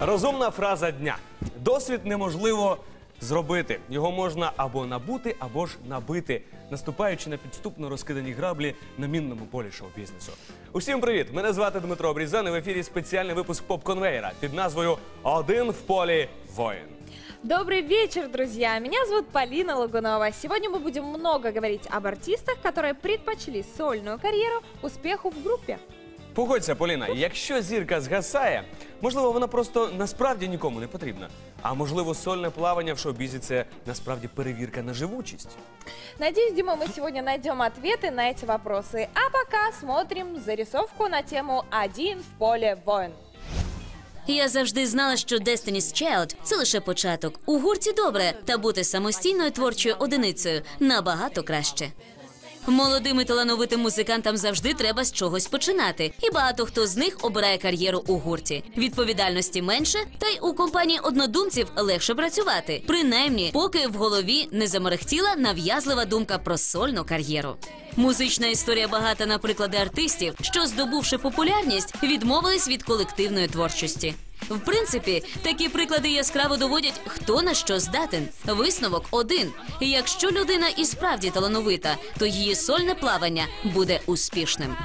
Розумна фраза дня. Досвід неможливо зробити. Його можна або набути, або ж набити, наступаючи на підступно розкидані граблі на мінному полі шоу-бізнесу. Усім привіт! Мене звати Дмитро Брізан і в ефірі спеціальний випуск поп-конвейера під назвою Один в полі воїн. Добрый вечер, друзья! Меня зовут Полина Лагунова. Сегодня мы будем много говорить об артистах, которые предпочли сольную карьеру успеху в группе. Погодься, Поліна, якщо зірка згасає, можливо, вона просто насправді нікому не потрібна. А можливо, сольне плавання в шоу-бізі – це насправді перевірка на живучість. Надеюсь, Дима, мы сегодня найдем ответы на эти вопросы. А пока смотрим зарисовку на тему «Один в поле воин». Я завжди знала, що Destiny's Child – це лише початок. У гурті добре, та бути самостійною творчою одиницею набагато краще. Молодим і талановитим музикантам завжди треба з чогось починати, і багато хто з них обирає кар'єру у гурті. Відповідальності менше, та й у компанії однодумців легше працювати, принаймні, поки в голові не замерехтіла нав'язлива думка про сольну кар'єру. Музична історія багата на приклади артистів, що, здобувши популярність, відмовились від колективної творчості. В принципі, такі приклади яскраво доводять, хто на що здатен. Висновок один: якщо людина і справді талановита, то її сольне плавання буде успішним.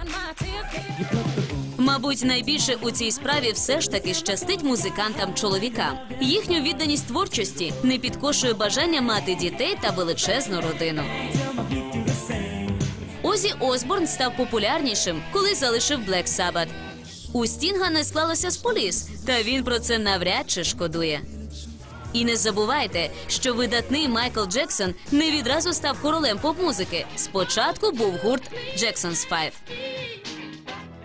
Мабуть, найбільше у цій справі все ж таки щастить музикантам-чоловікам. Їхню відданість творчості не підкошує бажання мати дітей та величезну родину. Озі Осборн став популярнішим, коли залишив Black Sabbath. У Стінга не склалося з поліс, та він про це навряд чи шкодує. І не забувайте, що видатний Майкл Джексон не відразу став королем поп-музики. Спочатку був гурт Jackson's Five.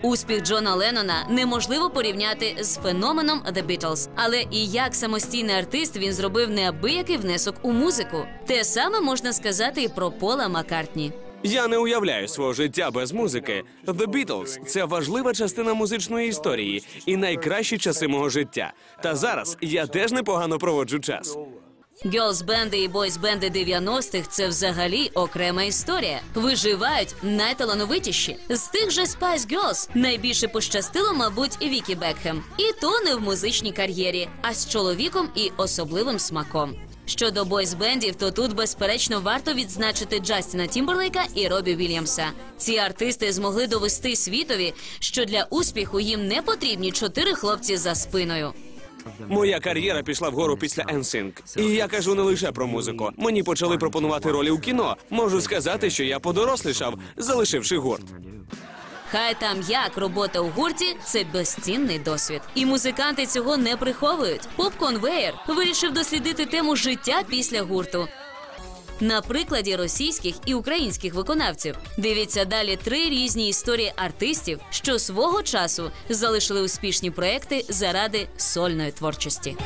Успіх Джона Леннона неможливо порівняти з феноменом The Beatles. Але і як самостійний артист він зробив неабиякий внесок у музику. Те саме можна сказати і про Пола Маккартні. Я не уявляю свого життя без музики. The Beatles – це важлива частина музичної історії і найкращі часи мого життя. Та зараз я теж непогано проводжу час. Гьолз-бенди і бойз-бенди 90-х – це взагалі окрема історія. Виживають найталановитіші. З тих же Spice Girls найбільше пощастило, мабуть, Вікі Бекхем. І то не в музичній кар'єрі, а з чоловіком і особливим смаком. Щодо бойз-бендів, то тут безперечно варто відзначити Джастіна Тімберлейка і Робі Вільямса. Ці артисти змогли довести світові, що для успіху їм не потрібні чотири хлопці за спиною. Моя кар'єра пішла вгору після NSYNC. І я кажу не лише про музику. Мені почали пропонувати ролі у кіно. Можу сказати, що я подорослішав, залишивши гурт. Хай там як робота у гурті це безцінний досвід. І музиканти цього не приховують. Поп Конвеєр вирішив дослідити тему життя після гурту. На прикладі російських і українських виконавців дивіться далі три різні історії артистів, що свого часу залишили успішні проекти заради сольної творчості.